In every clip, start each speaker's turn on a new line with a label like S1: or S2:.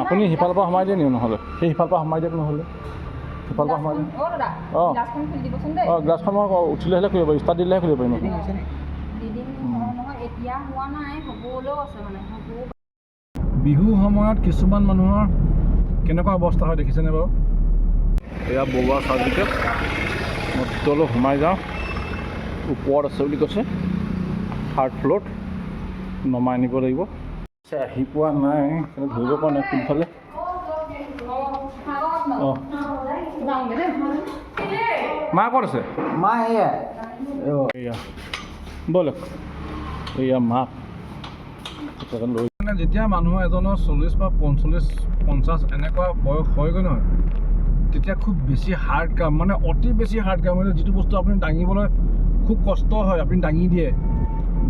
S1: আপুনি সিফালৰ পৰা সোমাই দিয়ে নেকি নহ'লে। সেই সিফালৰ পৰা সোমাই দিয়ক নহ'লে। সিফালৰ পৰা সোমাই দিয়ক।
S2: অঁ।
S1: অঁ
S2: গ্লাছখন
S1: মই উঠিলে হ'লে খুলিব পাৰিম ষ্টাৰ্ট দিলেহে খুলিব পাৰিম
S2: মানে।
S1: বিহু সময়ত কিছুমান মানুহৰ কেনেকুৱা অৱস্থা হয় দেখিছেনে বাৰু? এয়া বৰুৱা চাৰ্জিকেল মই ভিতৰলৈ সোমাই যাওঁ। ওপৰত আছে বুলি কৈছে। থাৰ্ড ফ্ল'ৰত। নমাই আনিব লাগিব। আহি পোৱা নাই ধৰিব পৰা নাই কোনফালে অঁ মা ক'ত আছে
S3: মা এয়া
S1: এয়া ব'লক এয়া মাক লৈ মানে যেতিয়া মানুহ এজনৰ চল্লিছ বা পঞ্চল্লিছ পঞ্চাছ এনেকুৱা বয়স হয়গৈ নহয় তেতিয়া খুব বেছি হাৰ্ড কাম মানে অতি বেছি হাৰ্ড কাম মানে যিটো বস্তু আপুনি দাঙিবলৈ খুব কষ্ট হয় আপুনি দাঙি দিয়ে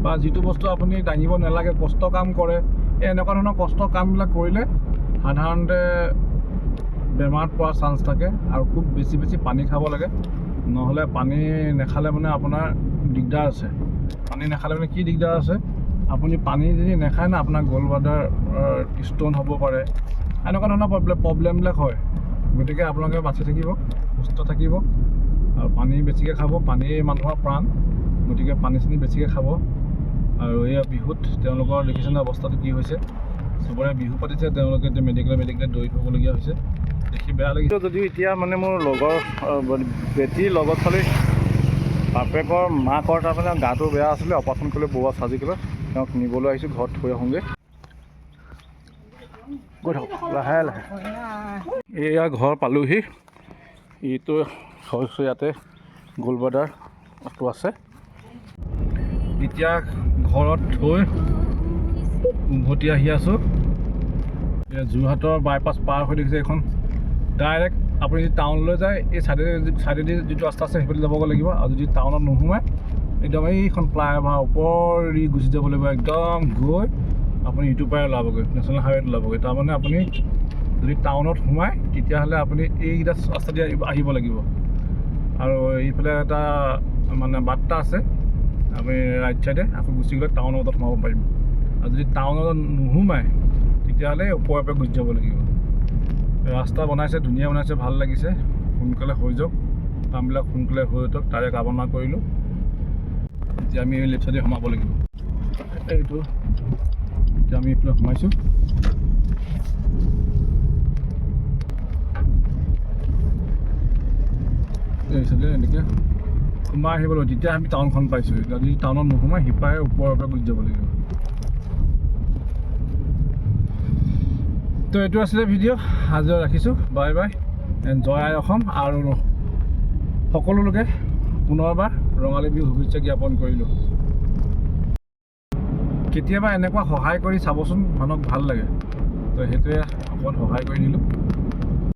S1: বা যিটো বস্তু আপুনি দাঙিব নালাগে কষ্ট কাম কৰে এই এনেকুৱা ধৰণৰ কষ্ট কামবিলাক কৰিলে সাধাৰণতে বেমাৰত পৰাৰ চান্স থাকে আৰু খুব বেছি বেছি পানী খাব লাগে। নহ'লে পানী নাখালে মানে আপোনাৰ দিগদাৰ আছে। পানী নাখালে মানে কি দিগদাৰ আছে? আপুনি পানী যদি নাখায় না আপোনাৰ গ'ল্ড ব্লাডাৰ ষ্ট'ন হ'ব পাৰে। এনেকুৱা ধৰণৰ প্ৰব্লেম প্ৰব্লেমবিলাক হয়। গতিকে আপোনালোকে বাচি থাকিব সুস্থ থাকিব আৰু পানী বেছিকৈ খাব। পানী মানুহৰ প্ৰাণ গতিকে পানী চানী বেছিকৈ খাব। আৰু এয়া বিহুত তেওঁলোকৰ দেখিছেনে অৱস্থাটো কি হৈছে? চবৰে বিহু পাতিছে তেওঁলোকে এতিয়া মেডিকেলে মেডিকেলে দৌৰি ফুৰিবলগীয়া হৈছে। দেখি বেয়া লাগিছে। যদিও এতিয়া মানে মোৰ লগৰ বেটীৰ লগত খালি বাপেকৰ মাকৰ তাৰমানে গাটো বেয়া আছিলে অপাৰেশ্যন কৰিলে বৰুৱা চাৰ্জিকেলত তেওঁক নিবলৈ আহিছোঁ ঘৰত থৈ আহোঁগৈ। গৈ থাকক লাহে লাহে। এয়া ঘৰ পালোহি। এইটো হৈছে ইয়াতে গোলবাদাৰটো আছে। এতিয়া ঘৰত থৈ উভতি আহি আছোঁ। এতিয়া যোৰহাটৰ বাইপাছ পাৰ হৈ দেখিছে এইখন। ডাইৰেক্ট আপুনি যদি টাউনলৈ যায় এই চাইডেদি চাইডেদি যিটো ৰাস্তা আছে সেইফালে যাবগৈ লাগিব। আৰু যদি টাউনত নোসোমায় একদম এইখন ফ্লাইঅভাৰ ওপৰেদি গুচি যাব লাগিব। একদম গৈ আপুনি ইটো পাৰে ওলাবগৈ নেশ্যনেল হাইৱেত ওলাবগৈ। তাৰমানে আপুনি যদি টাউনত সোমায় তেতিয়াহ'লে আপুনি এইকেইটা ৰাস্তা দি আহিব- লাগিব। আৰু এইফালে এটা মানে এটা আছে। আপুনি ৰাইট চাইডে আকৌ গুচি গ'লে টাউনৰ মাজত সোমাব পাৰিম। আৰু যদি টাউনত নোসোমায় তেতিয়াহ'লে ওপৰে ওপৰে গুচি যাব লাগিব। ৰাস্তা বনাইছে, ধুনীয়া বনাইছে, ভালো লাগিছে। সোনকালে হৈ যাওক। কামবিলাক সোনকালে হৈ যাওক তাৰে কামনা কৰিলোঁ। এতিয়া আমি লেফ্ট চাইডে সোমাব লাগিব। এইটো, এতিয়া আমি এইফালে সোমাইছোঁ। এই চাইডে এনেকৈ। সোমাই আহিব লাগিব। তেতিয়া আমি টাউনখন পাইছোঁ যদি টাউনত নোসোমাই সিপাৰে ওপৰৰ পৰা গুচি যাব লাগিব। তো এইটো আছিলে ভিডিঅ' আজি ৰাখিছোঁ। Bye bye. এণ্ড জয় আই অসম। আৰু সকলো লোকে পুনৰবাৰ ৰঙালী বিহু শুভেচ্ছা জ্ঞাপন কৰিলোঁ। কেতিয়াবা এনেকুৱা সহায় কৰি চাবচোন। মানুহক ভাল লাগে। তো সেইটোৱে অকণ সহায় কৰি দিলোঁ।